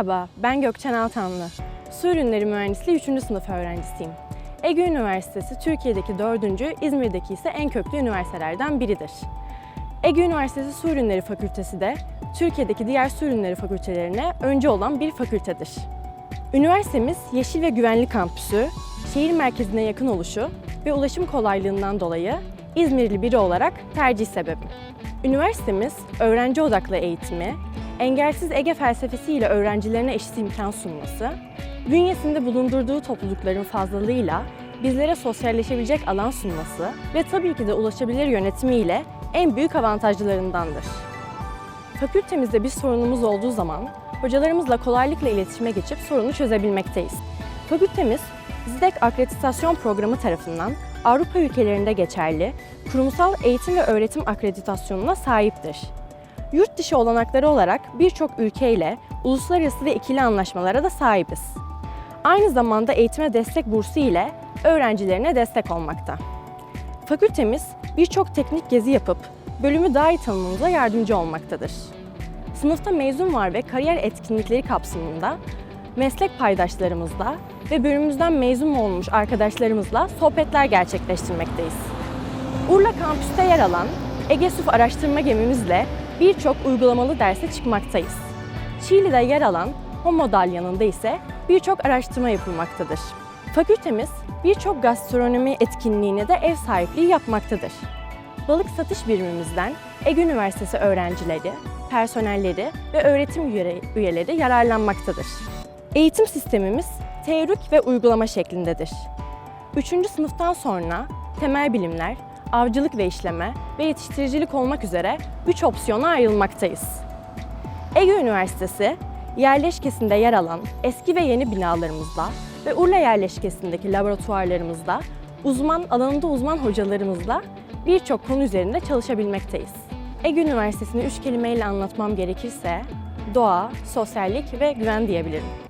Merhaba, ben Gökçen Altanlı. Su Ürünleri Mühendisliği 3. sınıf öğrencisiyim. Ege Üniversitesi Türkiye'deki 4. İzmir'deki ise en köklü üniversitelerden biridir. Ege Üniversitesi Su Ürünleri Fakültesi de Türkiye'deki diğer su ürünleri fakültelerine önce olan bir fakültedir. Üniversitemiz yeşil ve güvenli kampüsü, şehir merkezine yakın oluşu ve ulaşım kolaylığından dolayı İzmirli biri olarak tercih sebebim. Üniversitemiz öğrenci odaklı eğitimi, engelsiz Ege felsefesiyle öğrencilerine eşit imkan sunması, bünyesinde bulundurduğu toplulukların fazlalığıyla bizlere sosyalleşebilecek alan sunması ve tabii ki de ulaşabilir yönetimiyle en büyük avantajlarındandır. Fakültemizde bir sorunumuz olduğu zaman hocalarımızla kolaylıkla iletişime geçip sorunu çözebilmekteyiz. Fakültemiz ZDEK Akreditasyon Programı tarafından Avrupa ülkelerinde geçerli kurumsal eğitim ve öğretim akreditasyonuna sahiptir. Yurt dışı olanakları olarak birçok ülkeyle uluslararası ve ikili anlaşmalara da sahibiz. Aynı zamanda eğitime destek bursu ile öğrencilerine destek olmakta. Fakültemiz birçok teknik gezi yapıp bölümü daha iyi tanımamıza yardımcı olmaktadır. Sınıfta mezun var ve kariyer etkinlikleri kapsamında meslek paydaşlarımızla ve bölümümüzden mezun olmuş arkadaşlarımızla sohbetler gerçekleştirmekteyiz. Urla kampüste yer alan Ege araştırma gemimizle birçok uygulamalı derse çıkmaktayız. Çiğli'de yer alan Homodal yanında ise birçok araştırma yapılmaktadır. Fakültemiz birçok gastronomi etkinliğine de ev sahipliği yapmaktadır. Balık satış birimimizden Ege Üniversitesi öğrencileri, personelleri ve öğretim üye- üyeleri yararlanmaktadır. Eğitim sistemimiz teorik ve uygulama şeklindedir. Üçüncü sınıftan sonra temel bilimler, avcılık ve işleme ve yetiştiricilik olmak üzere üç opsiyona ayrılmaktayız. Ege Üniversitesi, yerleşkesinde yer alan eski ve yeni binalarımızla ve Urla yerleşkesindeki laboratuvarlarımızda uzman alanında uzman hocalarımızla birçok konu üzerinde çalışabilmekteyiz. Ege Üniversitesi'ni üç kelimeyle anlatmam gerekirse doğa, sosyallik ve güven diyebilirim.